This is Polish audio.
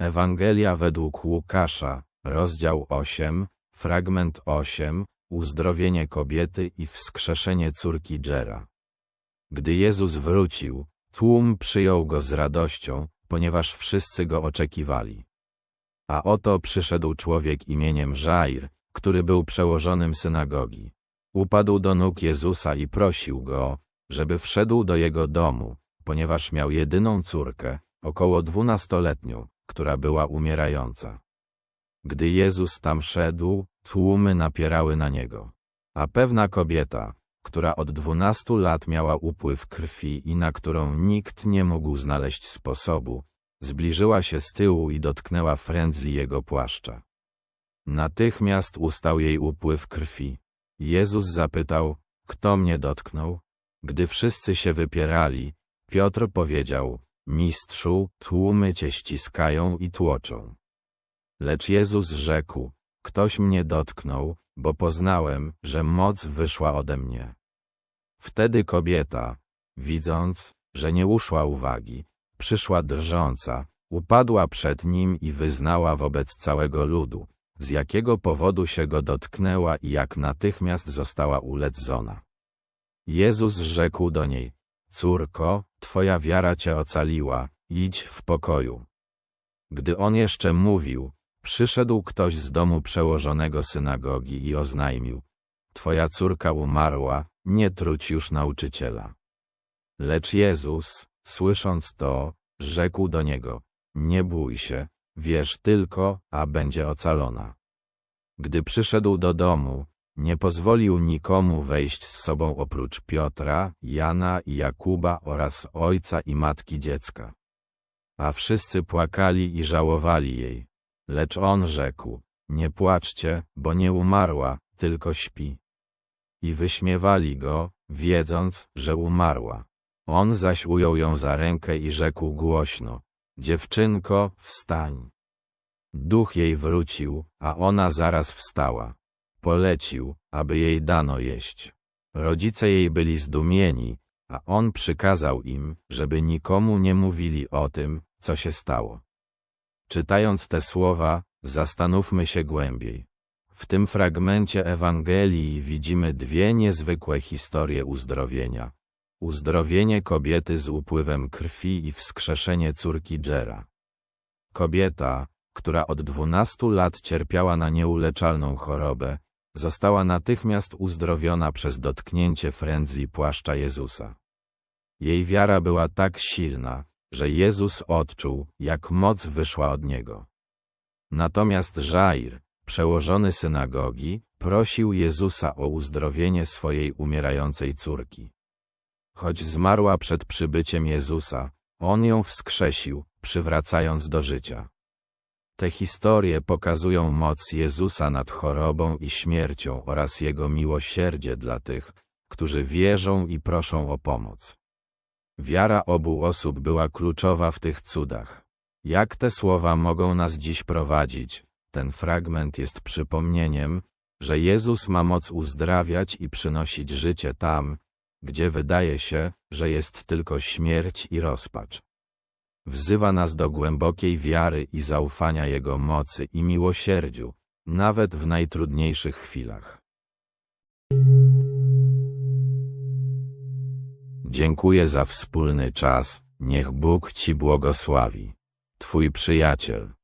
Ewangelia według Łukasza, rozdział 8, fragment 8, uzdrowienie kobiety i wskrzeszenie córki Dżera. Gdy Jezus wrócił, tłum przyjął go z radością, ponieważ wszyscy go oczekiwali. A oto przyszedł człowiek imieniem Żair, który był przełożonym synagogi. Upadł do nóg Jezusa i prosił go, żeby wszedł do jego domu, ponieważ miał jedyną córkę, około dwunastoletnią, która była umierająca. Gdy Jezus tam szedł, tłumy napierały na niego. A pewna kobieta, która od dwunastu lat miała upływ krwi i na którą nikt nie mógł znaleźć sposobu, zbliżyła się z tyłu i dotknęła frędzli jego płaszcza. Natychmiast ustał jej upływ krwi. Jezus zapytał, kto mnie dotknął? Gdy wszyscy się wypierali, Piotr powiedział, Mistrzu, tłumy cię ściskają i tłoczą. Lecz Jezus rzekł, ktoś mnie dotknął, bo poznałem, że moc wyszła ode mnie. Wtedy kobieta, widząc, że nie uszła uwagi, przyszła drżąca, upadła przed nim i wyznała wobec całego ludu, z jakiego powodu się go dotknęła i jak natychmiast została uleczona. Jezus rzekł do niej, Córko, twoja wiara cię ocaliła, idź w pokoju. Gdy on jeszcze mówił, przyszedł ktoś z domu przełożonego synagogi i oznajmił, Twoja córka umarła, nie truć już nauczyciela. Lecz Jezus, słysząc to, rzekł do niego, nie bój się, wierz tylko, a będzie ocalona. Gdy przyszedł do domu, nie pozwolił nikomu wejść z sobą oprócz Piotra, Jana i Jakuba oraz ojca i matki dziecka. A wszyscy płakali i żałowali jej. Lecz on rzekł, nie płaczcie, bo nie umarła, tylko śpi. I wyśmiewali go, wiedząc, że umarła. On zaś ujął ją za rękę i rzekł głośno, dziewczynko, wstań. Duch jej wrócił, a ona zaraz wstała. Polecił, aby jej dano jeść. Rodzice jej byli zdumieni, a on przykazał im, żeby nikomu nie mówili o tym, co się stało. Czytając te słowa, zastanówmy się głębiej. W tym fragmencie Ewangelii widzimy dwie niezwykłe historie uzdrowienia. Uzdrowienie kobiety z upływem krwi i wskrzeszenie córki Dżera. Kobieta, która od dwunastu lat cierpiała na nieuleczalną chorobę, została natychmiast uzdrowiona przez dotknięcie frędzli płaszcza Jezusa. Jej wiara była tak silna, że Jezus odczuł, jak moc wyszła od niego. Natomiast Żair, przełożony synagogi, prosił Jezusa o uzdrowienie swojej umierającej córki. Choć zmarła przed przybyciem Jezusa, On ją wskrzesił, przywracając do życia. Te historie pokazują moc Jezusa nad chorobą i śmiercią oraz Jego miłosierdzie dla tych, którzy wierzą i proszą o pomoc. Wiara obu osób była kluczowa w tych cudach. Jak te słowa mogą nas dziś prowadzić? Ten fragment jest przypomnieniem, że Jezus ma moc uzdrawiać i przynosić życie tam, gdzie wydaje się, że jest tylko śmierć i rozpacz. Wzywa nas do głębokiej wiary i zaufania Jego mocy i miłosierdziu, nawet w najtrudniejszych chwilach. Dziękuję za wspólny czas, niech Bóg Ci błogosławi. Twój przyjaciel.